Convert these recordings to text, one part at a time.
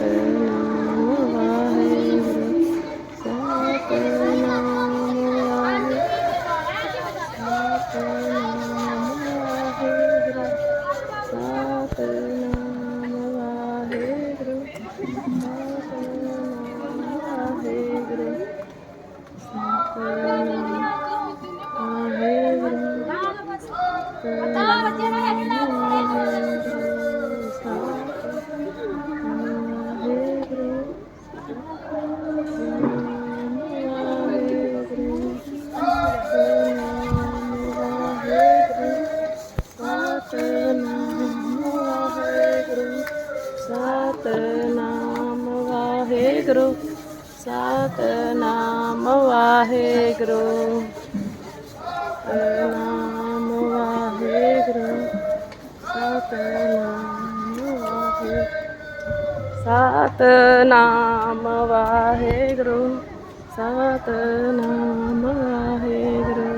water. गुरु सतनाम वाहे गुरु नाम वाहे गुरु सतनाम वाहे सतनाम वाहे गुरु सतनाम वाहे गुरु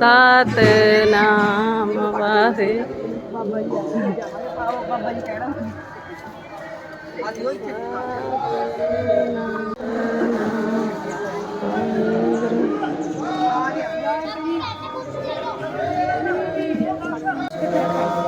સતનામ વાહે Thank you.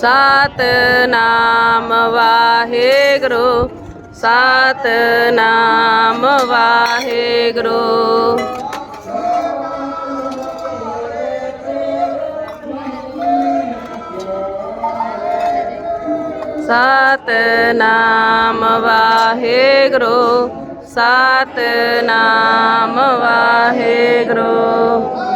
सात नाम वाहे गुरु सतनाम वाहे गुरु सात नाम वाहे गुरु सतनाम वाहे गुरु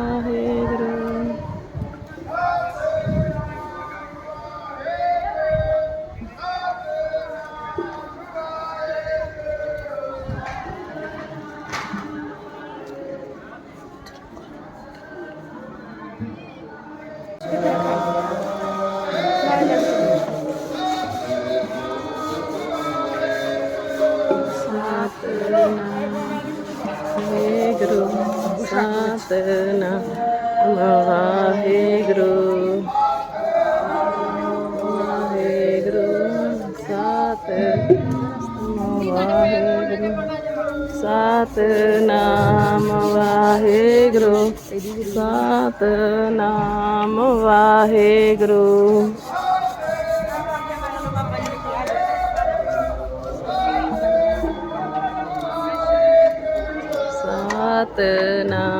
ਸਤਨਾਮ ਵਾਹਿਗੁਰੂ ਵਾਹਿਗੁਰੂ ਸਤਨਾਮ ਵਾਹਿਗੁਰੂ ਸਤਨਾਮ ਵਾਹਿਗੁਰੂ ਸਤਨਾਮ ਵਾਹਿਗੁਰੂ ਸਤਨਾਮ